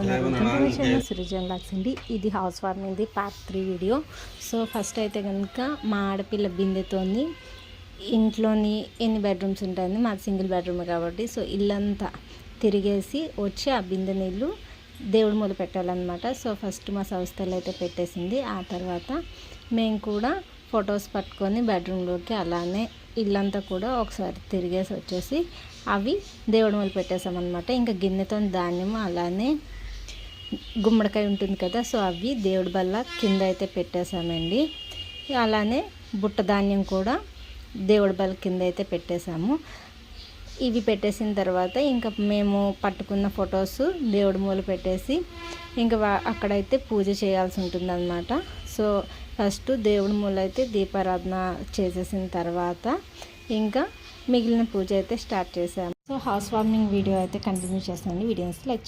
ఉన్నారు సృజన్ లాక్స్ అండి ఇది house వార్మింగ్ది part three video so first అయితే కనుక మా ఆడపిల్ల బిందెతోని ఇంట్లోని ఎన్ని బెడ్రూమ్స్ ఉంటాయండి మాది సింగిల్ బెడ్రూమ్ కాబట్టి సో ఇల్లంతా తిరిగేసి వచ్చి ఆ బిందె నీళ్ళు దేవుడి మూల పెట్టాలన్నమాట. సో ఫస్ట్ మా సంస్థలో అయితే పెట్టేసింది. ఆ తర్వాత మేము కూడా ఫొటోస్ పట్టుకొని బెడ్రూమ్లోకి అలానే ఇల్లంతా కూడా ఒకసారి తిరిగేసి వచ్చేసి అవి దేవుడి మొదలు పెట్టేసామన్నమాట. ఇంకా గిన్నెతో ధాన్యం అలానే గుమ్మడికాయ ఉంటుంది కదా సో అవి దేవుడి బల్ల కింద అయితే పెట్టేశామండి అలానే బుట్ట ధాన్యం కూడా దేవుడి బల్ల కింద అయితే పెట్టేశాము ఇవి పెట్టేసిన తర్వాత ఇంకా మేము పట్టుకున్న ఫొటోస్ దేవుడి మూల పెట్టేసి ఇంకా అక్కడైతే పూజ చేయాల్సి ఉంటుందన్నమాట. సో ఫస్ట్ దేవుడి మూల దీపారాధన చేసేసిన తర్వాత ఇంకా మిగిలిన పూజ అయితే స్టార్ట్ చేసాము సో హౌస్ వార్మింగ్ వీడియో అయితే కంటిన్యూ చేస్తాను వీడియోస్ లైక్